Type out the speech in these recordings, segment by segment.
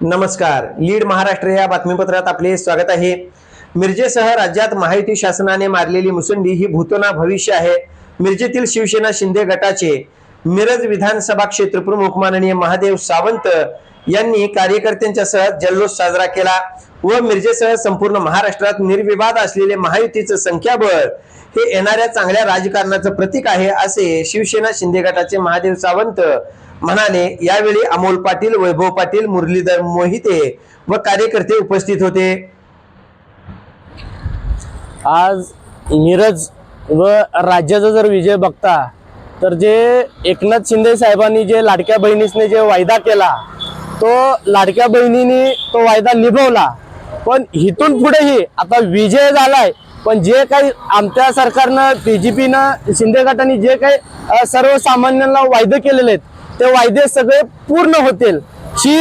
नमस्कार. लीड महाराष्ट्र या बातमीपत्रात आपले स्वागत आहे. मिरजेसह राज्यात महायुती शासनाने मारलेली मुसंडी ही भूतोना भविष्य आहे. मिरजेतील शिवसेना शिंदे गटाचे मिरज विधानसभा क्षेत्रप्रमुख माननीय महादेव सावंत यांनी कार्यकर्त्यांच्या सह जल्लोष साजरा केला व मिरजेसह संपूर्ण महाराष्ट्रात निर्विवाद असलेले महायुतीचं संख्याबळ हे येणाऱ्या चांगल्या राजकारणाचं प्रतीक आहे असे शिवसेना शिंदे गटाचे महादेव सावंत म्हणाले यावेळी अमोल पाटील वैभव पाटील मुरलीधर मोहिते व कार्यकर्ते उपस्थित होते. आज मिरज व राज्याचा जर विजय बघता तर जे एकनाथ शिंदे साहेबांनी जे लाडक्या बहिणीसने जे वायदा केला तो लाडक्या बहिणीने तो वायदा निभवला. पण इथून पुढेही आता विजय झालाय पण जे काही आमच्या सरकारनं बीजेपीनं शिंदे गटाने जे काही सर्वसामान्यांना वायदे केलेले आहेत ते वायदे सगळे पूर्ण होतील. ही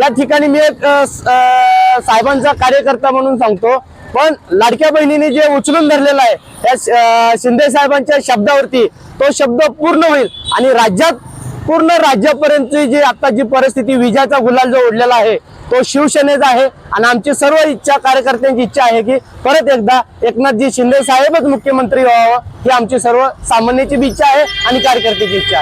या ठिकाणी मी एक साहेबांचा कार्यकर्ता म्हणून सांगतो. पण लाडक्या बहिणीने जे उचलून धरलेलं आहे त्या शिंदे साहेबांच्या शब्दावरती तो शब्द पूर्ण होईल. आणि राज्यात पूर्ण राज्यापर्यंतची जी आता जी परिस्थिती विजाचा गुलाल जो ओढलेला आहे तो शिवसेनेचा आहे. आणि आमची सर्व इच्छा कार्यकर्त्यांची इच्छा आहे की परत एकदा एकनाथजी शिंदे साहेबच मुख्यमंत्री व्हावं ही आमची सर्व सामान्याची बी इच्छा आहे आणि कार्यकर्त्याची इच्छा आहे.